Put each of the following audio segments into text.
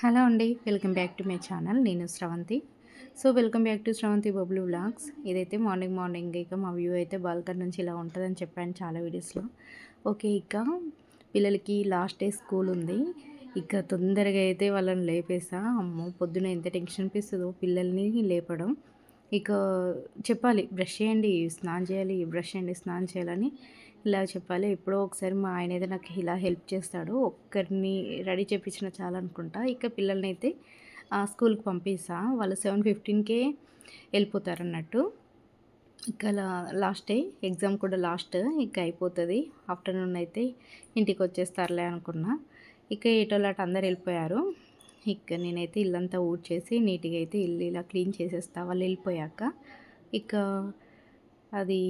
Hello అండి welcome back to my channel. నేను Sravanthi so welcome back to Sravanthi Bablu vlogs. ఇదైతే morning morning ఇక మా view అయితే బాల్కన్ నుంచి ఇలా ఉంటుందని చెప్పాను చాలా వీడియోస్లో. ఓకే ఇక పిల్లలకి లాస్ట్ డే స్కూల్ ఉంది. ఇక తొందరగా అయితే వాళ్ళని లేపేసా. అమ్మో పొద్దున ఎంత టెన్షన్ అనిపిస్తుందో పిల్లల్ని లేపడం. ఇక చెప్పాలి బ్రష్ చేయండి స్నానం చేయాలి బ్రష్ చేయండి స్నానం చేయాలని. ఇలా చెప్పాలి. ఎప్పుడో ఒకసారి మా ఆయన అయితే నాకు ఇలా హెల్ప్ చేస్తాడు. ఒక్కరిని రెడీ చేయించిన చాలనుకుంటా ఇక పిల్లల్ని అయితే స్కూల్కి పంపిస్తా. వాళ్ళు సెవెన్ ఫిఫ్టీన్కే వెళ్ళిపోతారు అన్నట్టు ఇక లాస్ట్ డే ఎగ్జామ్ కూడా లాస్ట్. ఇక అయిపోతుంది. ఆఫ్టర్నూన్ అయితే ఇంటికి వచ్చేస్తారులే అనుకున్నా. ఇక ఏటోలాట అందరు వెళ్ళిపోయారు. ఇక నేనైతే ఇల్లంతా ఊడ్చేసి నీట్గా అయితే ఇల్లు ఇలా క్లీన్ చేసేస్తా. వాళ్ళు వెళ్ళిపోయాక ఇక అది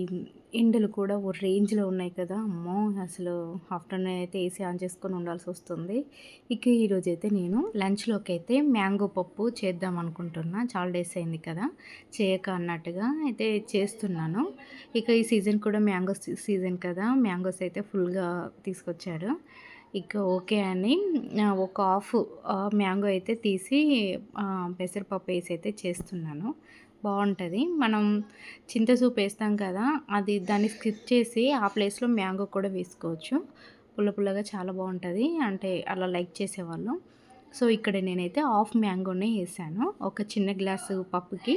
ఎండలు కూడా ఓ రేంజ్లో ఉన్నాయి కదా! అమ్మో! అసలు ఆఫ్టర్నూన్ అయితే ఏసీ ఆన్ చేసుకొని ఉండాల్సి వస్తుంది. ఇక ఈరోజు అయితే నేను లంచ్లోకి అయితే మ్యాంగో పప్పు చేద్దాం అనుకుంటున్నా. చాలా డేస్ అయింది కదా! చేయక అన్నట్టుగా అయితే చేస్తున్నాను. ఇక ఈ సీజన్ కూడా మ్యాంగో సీజన్ కదా! మ్యాంగోస్ అయితే ఫుల్గా తీసుకొచ్చాడు ఇక ఓకే అని ఒక హాఫ్ మ్యాంగో అయితే తీసి పెసరపప్పు వేసి అయితే చేస్తున్నాను. బాగుంటుంది. మనం చింత సూప్ వేస్తాం కదా అది దాన్ని స్కిప్ చేసి ఆ ప్లేస్లో మ్యాంగో కూడా వేసుకోవచ్చు. పుల్ల పుల్లగా చాలా బాగుంటుంది. అంటే అలా లైక్ చేసేవాళ్ళు. సో ఇక్కడ నేనైతే హాఫ్ మ్యాంగోనే వేసాను. ఒక చిన్న గ్లాసు పప్పుకి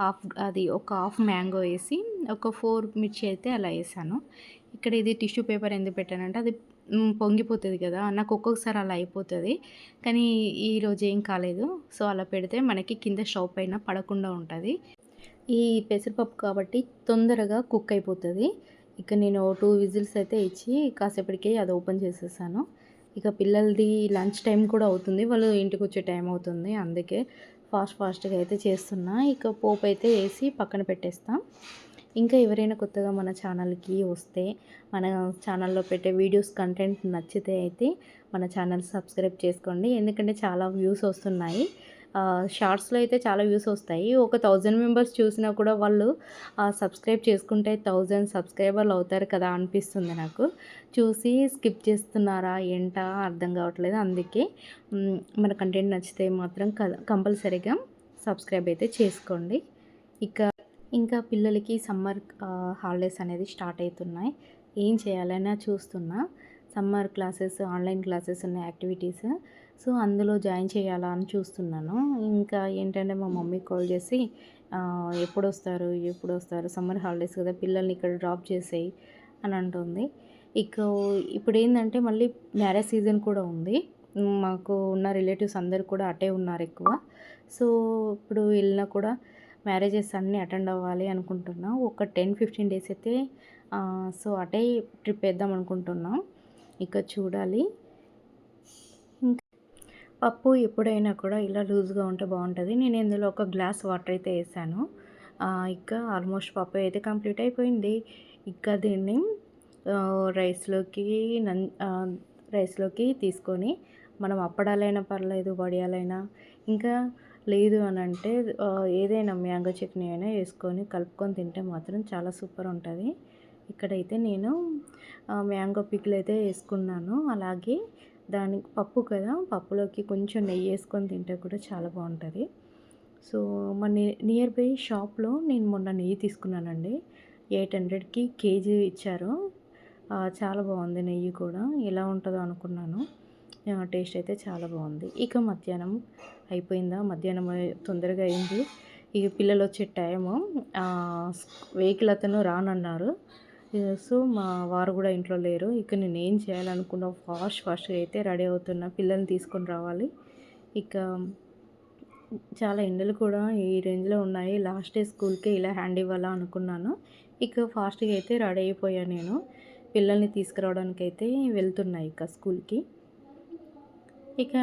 హాఫ్ అది ఒక హాఫ్ మ్యాంగో వేసి ఒక ఫోర్ మిర్చి అయితే అలా వేసాను. ఇక్కడ ఇది టిష్యూ పేపర్ ఎందుకు పెట్టానంటే అది పొంగిపోతుంది కదా! నాకు ఒక్కొక్కసారి అలా అయిపోతుంది. కానీ ఈరోజు ఏం కాలేదు. సో అలా పెడితే మనకి కింద స్టవ్ పైన పడకుండా ఉంటుంది. ఈ పెసరపప్పు కాబట్టి తొందరగా కుక్ అయిపోతుంది. ఇక నేను టూ విజిల్స్ అయితే ఇచ్చి కాసేపటికి అది ఓపెన్ చేసేసాను. ఇక పిల్లలది లంచ్ టైం కూడా అవుతుంది. వాళ్ళు ఇంటికి వచ్చే టైం అవుతుంది. అందుకే ఫాస్ట్ ఫాస్ట్గా అయితే చేస్తున్నా. ఇక పోపు అయితే వేసి పక్కన పెట్టేస్తాం. ఇంకా ఎవరైనా కొత్తగా మన ఛానల్కి వస్తే మన ఛానల్లో పెట్టే వీడియోస్ కంటెంట్ నచ్చితే అయితే మన ఛానల్ సబ్స్క్రైబ్ చేసుకోండి. ఎందుకంటే చాలా వ్యూస్ వస్తున్నాయి. షార్ట్స్లో అయితే చాలా వ్యూస్ వస్తాయి. ఒక థౌజండ్ మెంబర్స్ చూసినా కూడా వాళ్ళు సబ్స్క్రైబ్ చేసుకుంటే థౌజండ్ సబ్స్క్రైబర్లు అవుతారు కదా అనిపిస్తుంది నాకు. చూసి స్కిప్ చేస్తున్నారా ఏంటా అర్థం కావట్లేదు. అందుకే మన కంటెంట్ నచ్చితే మాత్రం కంపల్సరీగా సబ్స్క్రైబ్ అయితే చేసుకోండి. ఇక ఇంకా పిల్లలకి సమ్మర్ హాలిడేస్ అనేది స్టార్ట్ అవుతున్నాయి. ఏం చేయాలన్నా చూస్తున్నా. సమ్మర్ క్లాసెస్ ఆన్లైన్ క్లాసెస్ ఉన్నాయి యాక్టివిటీస్. సో అందులో జాయిన్ చేయాలా అని చూస్తున్నాను. ఇంకా ఏంటంటే మా మమ్మీ కాల్ చేసి ఎప్పుడు వస్తారు ఎప్పుడు వస్తారు సమ్మర్ హాలిడేస్ కదా పిల్లల్ని ఇక్కడ డ్రాప్ చేసేయి అని అంటుంది. ఇక ఇప్పుడు ఏంటంటే మళ్ళీ మ్యారేజ్ సీజన్ కూడా ఉంది. మాకు ఉన్న రిలేటివ్స్ అందరు కూడా అటే ఉన్నారు ఎక్కువ. సో ఇప్పుడు వెళ్ళినా కూడా మ్యారేజెస్ అన్నీ అటెండ్ అవ్వాలి అనుకుంటున్నా. ఒక టెన్ ఫిఫ్టీన్ డేస్ అయితే సో అటే ట్రిప్ వేద్దాం అనుకుంటున్నాం. ఇక చూడాలి. పప్పు ఎప్పుడైనా కూడా ఇలా లూజ్గా ఉంటే బాగుంటుంది. నేను ఇందులో ఒక గ్లాస్ వాటర్ అయితే వేసాను. ఇక ఆల్మోస్ట్ పప్పు అయితే కంప్లీట్ అయిపోయింది. ఇక దీన్ని రైస్లోకి నన్ రైస్లోకి తీసుకొని మనం అప్పడాలైనా పర్లేదు వడియాలైనా ఇంకా లేదు అని అంటే ఏదైనా మ్యాంగో చట్నీ అయినా వేసుకొని కలుపుకొని తింటే మాత్రం చాలా సూపర్ ఉంటుంది. ఇక్కడైతే నేను మ్యాంగో పిక్లు అయితే వేసుకున్నాను. అలాగే దాని పప్పు కదా పప్పులోకి కొంచెం నెయ్యి వేసుకొని తింటే కూడా చాలా బాగుంటుంది. సో మన నియర్ బై షాప్లో నేను మొన్న నెయ్యి తీసుకున్నానండి. ఎయిట్ హండ్రెడ్కి కేజీ ఇచ్చారు. చాలా బాగుంది నెయ్యి కూడా. ఎలా ఉంటుందో అనుకున్నాను. టేస్ట్ అయితే చాలా బాగుంది. ఇక మధ్యాహ్నం అయిపోయిందా? మధ్యాహ్నం తొందరగా అయింది. ఇక పిల్లలు వచ్చే టైము వెహికల్ అతను రానన్నారు. సో మా వారు కూడా ఇంట్లో లేరు. ఇక నేను ఏం చేయాలనుకున్నా ఫాస్ట్ ఫాస్ట్గా అయితే రెడీ అవుతున్నా. పిల్లల్ని తీసుకొని రావాలి. ఇక చాలా ఎండలు కూడా ఈ రేంజ్లో ఉన్నాయి. లాస్ట్ డే స్కూల్కే ఇలా హ్యాండ్ ఇవ్వాలా అనుకున్నాను. ఇక ఫాస్ట్గా అయితే రెడీ అయిపోయాను నేను. పిల్లల్ని తీసుకురావడానికి అయితే వెళ్తున్నాయి ఇక స్కూల్కి. ఇక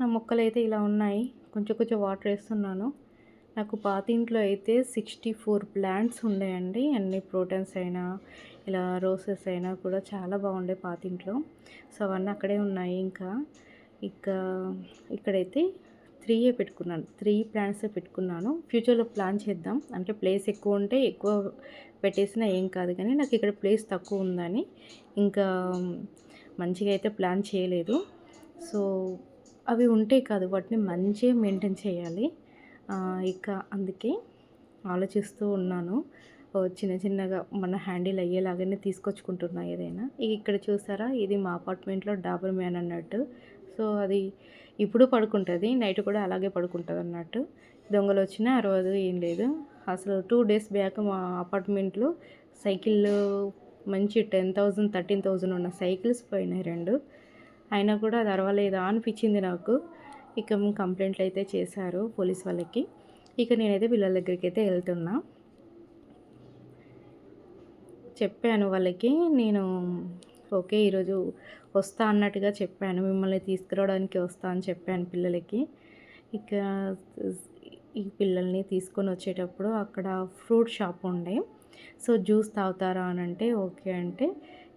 నా మొక్కలు అయితే ఇలా ఉన్నాయి. కొంచెం కొంచెం వాటర్ వేస్తున్నాను. నాకు పాత ఇంట్లో అయితే సిక్స్టీ ఫోర్ ప్లాంట్స్ ఉన్నాయండి అన్ని ప్రోటీన్స్ అయినా ఇలా రోసెస్ అయినా కూడా చాలా బాగుండే పాత ఇంట్లో. సో అవన్నీ అక్కడే ఉన్నాయి ఇంకా. ఇక ఇక్కడైతే త్రీయే పెట్టుకున్నాను. త్రీ ప్లాంట్సే పెట్టుకున్నాను. ఫ్యూచర్లో ప్లాన్ చేద్దాం. అంటే ప్లేస్ ఎక్కువ ఉంటే ఎక్కువ పెట్టేసినా ఏం కాదు కానీ నాకు ఇక్కడ ప్లేస్ తక్కువ ఉందని. ఇంకా మంచిగా అయితే ప్లాన్ చేయలేదు. సో అవి ఉంటే కాదు వాటిని మంచిగా మెయింటైన్ చేయాలి. ఇక అందుకే ఆలోచిస్తూ ఉన్నాను. చిన్న చిన్నగా మన హ్యాండిల్ అయ్యేలాగానే తీసుకొచ్చుకుంటున్నా ఏదైనా. ఇక ఇక్కడ చూసారా ఇది మా అపార్ట్మెంట్లో డాబర్ మ్యాన్ అన్నట్టు. సో అది ఇప్పుడు పడుకుంటుంది నైట్ కూడా అలాగే పడుకుంటుంది అన్నట్టు. దొంగలు వచ్చినా రోజు ఏం లేదు. అసలు టూ డేస్ బ్యాక్ మా అపార్ట్మెంట్లో సైకిల్ మంచి టెన్ థౌజండ్ థర్టీన్ థౌజండ్ ఉన్న సైకిల్స్ పోయినాయి రెండు. అయినా కూడా అది అరవలేదా అనిపించింది నాకు. ఇక కంప్లైంట్లు అయితే చేశారు పోలీస్ వాళ్ళకి. ఇక నేనైతే పిల్లల దగ్గరికి అయితే వెళ్తున్నా. చెప్పాను వాళ్ళకి నేను ఓకే ఈరోజు వస్తా అన్నట్టుగా చెప్పాను. మిమ్మల్ని తీసుకురావడానికి వస్తా అని చెప్పాను పిల్లలకి. ఇక ఈ పిల్లల్ని తీసుకొని వచ్చేటప్పుడు అక్కడ ఫ్రూట్ షాప్ ఉండే. సో జ్యూస్ తాగుతారా అని అంటే ఓకే అంటే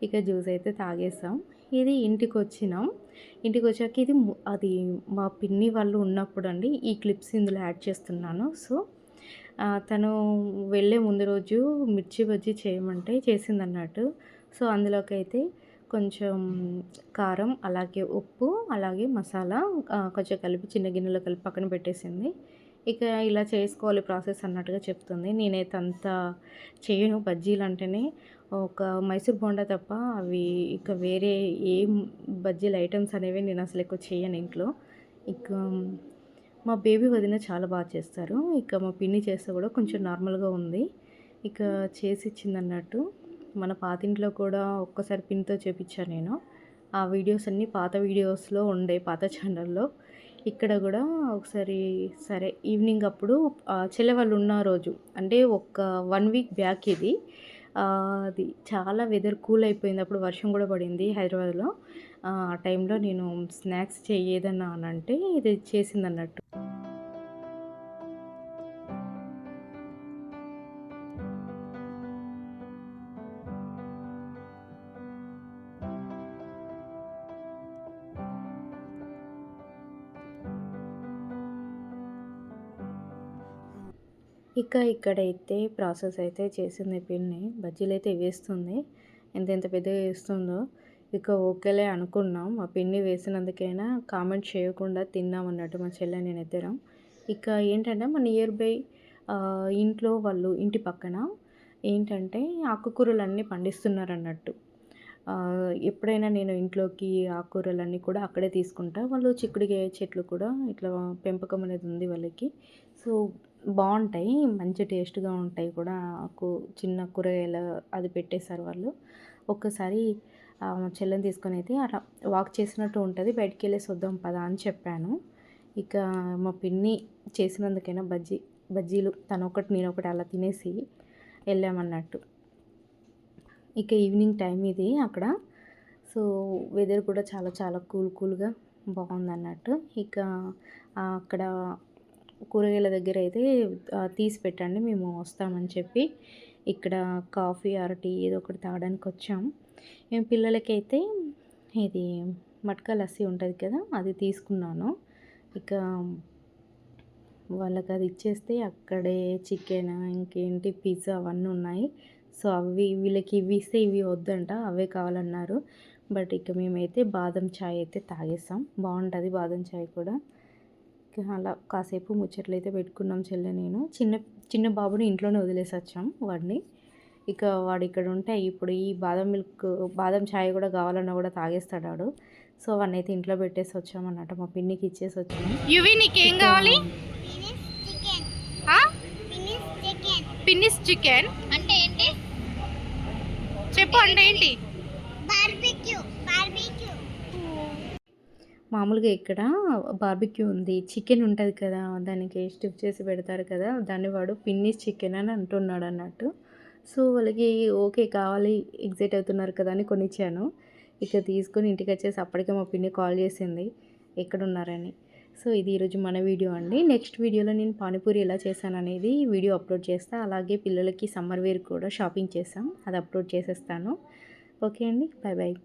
ఇక జ్యూస్ అయితే తాగేసాం ఇది ఇంటికి వచ్చినాం ఇంటికి వచ్చాక ఇది అది మా పిన్ని వాళ్ళు ఉన్నప్పుడు అండి ఈ క్లిప్స్ ఇందులో యాడ్ చేస్తున్నాను. సో తను వెళ్ళే ముందు రోజు మిర్చి బజ్జీ చేయమంటే చేసింది అన్నట్టు సో అందులోకి అయితే కొంచెం కారం అలాగే ఉప్పు అలాగే మసాలా కొంచెం కలిపి చిన్న గిన్నెలో కలిపి పక్కన పెట్టేసింది. ఇక ఇలా చేసుకోవాలి ప్రాసెస్ అన్నట్టుగా చెప్తుంది. నేనైతే అంత చేయను. బజ్జీలు అంటేనే ఒక మైసూర్ బోండా తప్ప అవి ఇక వేరే ఏం బజ్జీల ఐటమ్స్ అనేవి నేను అసలు ఎక్కువ చేయను ఇంట్లో. ఇక మా బేబీ వదిన చాలా బాగా చేస్తారు. ఇక మా పిన్ని చేస్తే కూడా కొంచెం నార్మల్గా ఉంది. ఇక చేసి ఇచ్చింది అన్నట్టు మన పాతింట్లో కూడా ఒక్కసారి పిన్తో చేపించాను నేను. ఆ వీడియోస్ అన్నీ పాత వీడియోస్లో ఉండే పాత ఛానల్లో. ఇక్కడ కూడా ఒకసారి సరే ఈవినింగ్ అప్పుడు చెల్లెవాళ్ళు ఉన్న రోజు అంటే ఒక వన్ వీక్ బ్యాక్ ఇది అది చాలా వెదర్ కూల్ అయిపోయింది. అప్పుడు వర్షం కూడా పడింది హైదరాబాద్లో. ఆ టైంలో నేను స్నాక్స్ చేయదన్నా అని అంటే ఇది చేసింది ఇక ఇక్కడైతే ప్రాసెస్ అయితే చేసింది పిన్ని. బజ్జీలు అయితే వేస్తుంది. ఎంత ఎంత పెద్దగా వేస్తుందో ఇక ఓకేలే అనుకున్నాం. మా పిన్ని వేసినందుకైనా కామెంట్ చేయకుండా తిన్నాం అన్నట్టు మా చెల్లె నేను ఇద్దరం ఇక ఏంటంటే మా నియర్ బై ఇంట్లో వాళ్ళు ఇంటి పక్కన ఏంటంటే ఆకుకూరలన్నీ పండిస్తున్నారు అన్నట్టు ఎప్పుడైనా నేను ఇంట్లోకి ఆకుకూరలన్నీ కూడా అక్కడే తీసుకుంటా. వాళ్ళు చిక్కుడుకాయ చెట్లు కూడా ఇట్లా పెంపకం అనేది ఉంది వాళ్ళకి. సో బాగుంటాయి. మంచి టేస్ట్గా ఉంటాయి కూడా. ఆకు చిన్న కూరగాయలు అది పెట్టేశారు వాళ్ళు. ఒక్కసారి చెల్లెని తీసుకొని అయితే అలా వాక్ చేసినట్టు ఉంటుంది. బయటికి వెళ్ళేసి వద్దాం పదా అని చెప్పాను. ఇక మా పిన్ని చేసినందుకైనా బజ్జీ బజ్జీలు తను ఒకటి నేను ఒకటి అలా తినేసి వెళ్ళామన్నట్టు. ఇక ఈవినింగ్ టైం ఇది అక్కడ. సో వెదర్ కూడా చాలా చాలా కూల్ కూల్గా బాగుందన్నట్టు. ఇక అక్కడ కూరగాయల దగ్గర అయితే తీసి పెట్టండి మేము వస్తామని చెప్పి ఇక్కడ కాఫీ ఆర్ టీ ఏదో ఒకటి తాగడానికి వచ్చాం మేము పిల్లలకైతే ఇది మట్కా లస్సీ ఉంటుంది కదా అది తీసుకున్నాను. ఇక వాళ్ళకి అది ఇచ్చేస్తే అక్కడే చికెన్ ఇంకేంటి పిజ్జా అవన్నీ ఉన్నాయి. సో అవి వీళ్ళకి ఇవి ఇస్తే ఇవి వద్దంట అవే కావాలన్నారు. బట్ ఇక మేమైతే బాదం చాయ్ అయితే తాగేస్తాం బాగుంటుంది బాదం చాయ్ కూడా. అలా కాసేపు ముచ్చట్లు అయితే పెట్టుకున్నాం చెల్లె నేను. చిన్న చిన్న బాబుని ఇంట్లోనే వదిలేసి వచ్చాం వాడిని. ఇక వాడు ఇక్కడ ఉంటే ఇప్పుడు ఈ బాదం మిల్క్ బాదం చాయ్ కూడా కావాలన్నా కూడా తాగేస్తాడు వాడు. సో వాడిని అయితే ఇంట్లో పెట్టేసి వచ్చామన్నమాట మా పిన్నికి ఇచ్చేసి వచ్చాము యువి నీకేం కావాలి? పిన్నిస్ చికెన్ అంటే ఏంటి? చెప్పు అంటే ఏంటి బార్బిక్యూ బార్బిక్యూ మామూలుగా ఇక్కడ బార్బిక్యూ ఉంది. చికెన్ ఉంటుంది కదా దానికి స్టిఫ్ చేసి పెడతారు కదా దాన్ని వాడు పిన్నీస్ చికెన్ అని అంటున్నాడు అన్నట్టు. సో వాళ్ళకి ఓకే కావాలి ఎగ్జైట్ అవుతున్నారు కదా అని కొనిచ్చాను. ఇక తీసుకొని ఇంటికి వచ్చేసి అప్పటికే మా పిన్ని కాల్ చేసింది ఎక్కడున్నారని. సో ఇది ఈరోజు మన వీడియో అండి. నెక్స్ట్ వీడియోలో నేను పానీపూరి ఎలా చేశాను అనేది వీడియో అప్లోడ్ చేస్తాను అలాగే పిల్లలకి సమ్మర్ వేర్ కూడా షాపింగ్ చేసాం అది అప్లోడ్ చేసేస్తాను. ఓకే అండి బాయ్ బాయ్.